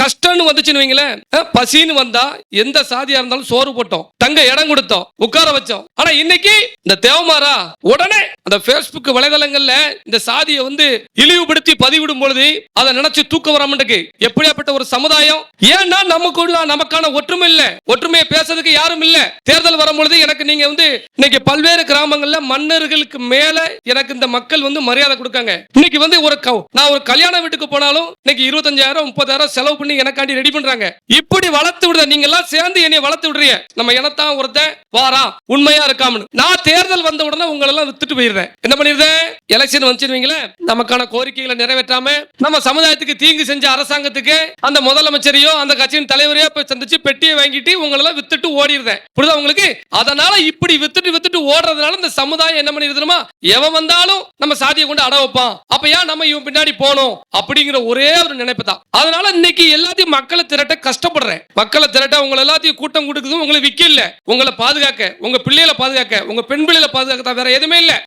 கஷ்டம்னு வந்துச்சுன்னு வைங்களேன். பசின்னு வந்தா எந்த சாதியா இருந்தாலும் சோறு போட்டோம். தங்க இடம் கொடுத்தோம். உட்கார வச்சோம். ஆனா இன்னைக்கு இந்த தேவமாரா உடனே அந்த பேஸ்புக் வலைதளங்கள்ல இந்த சாதியை வந்து இழிவுபடுத்தி பதிவிடும் பொழுது அதை நினைச்சு தூக்க வராமட்டுக்கு எப்படியாப்பட்ட ஒரு சமுதாயம்? ஏன்னா நமக்குள்ள நமக்கான ஒற்றுமை இல்ல. ஒற்றுமையை பேசுறதுக்கு யாரும் இல்ல. தேர்தல் வரும் பொழுது எனக்கு நீங்க வந்து இன்னைக்கு பல்வேறு கிராமங்கள்ல மன்னர்களுக்கு மேல எனக்கு இந்த மக்கள் வந்து மரியாதை கொடுக்காங்க. இன்னைக்கு வந்து ஒரு நான் ஒரு கல்யாண வீட்டுக்கு போனாலும் இன்னைக்கு இருபத்தஞ்சாயிரம் முப்பதாயிரம் செலவு பண்ணி எனக்காண்டி ரெடி பண்றாங்க. இப்படி வளர்த்து விடுற நீங்க எல்லாம் சேர்ந்து என்னை வளர்த்து விடுறீங்க. நம்ம இனத்தான் ஒருத்தன் வாரா உண்மையா இருக்காமனு. நான் தேர்தல் வந்த உடனே உங்களை எல்லாம் வித்துட்டு போயிடுறேன். என்ன பண்ணிருந்தேன் எலெக்ஷன் வந்துச்சுன்னு நமக்கான கோரிக்கைகளை நிறைவேற்றாம நம்ம சமுதாயத்துக்கு தீங்கு செஞ்ச அரசாங்கத்துக்கு அந்த முதலமைச்சரையோ அந்த கட்சியின் தலைவரையோ போய் சந்திச்சு பெட்டியை வாங்கிட்டு உங்களை எல்லாம் வித்துட்டு ஓடிடுறேன். புரியுதா உங்களுக்கு? அதனால இப்படி வித்துட்டு வித்துட்டு ஓடுறதுனால இந்த சமுதாயம் என்ன பண்ணிருதுமா எவன் வந்தாலும் நம்ம சாதியை கொண்டு அட வைப்பான். அப்ப ஏன் நம்ம இவன் பின்னாடி போனோம்? அப்படிங்கிற ஒரே ஒரு நினைப்பு தான். அதனால இன்னைக்கு எல்லாத்தையும் மக்களை திரட்ட கஷ்டப்படுறேன். மக்களை திரட்ட உங்களை எல்லாத்தையும் கூட்டம் கொடுக்குது உங்களை விக்க இல்ல உங்களை பாதுகாக்க உங்க பிள்ளைகளை பாதுகாக்க உங்க பெண் பிள்ளைகளை பாதுகாக்க தான் வேற எதுவுமே இல்லை.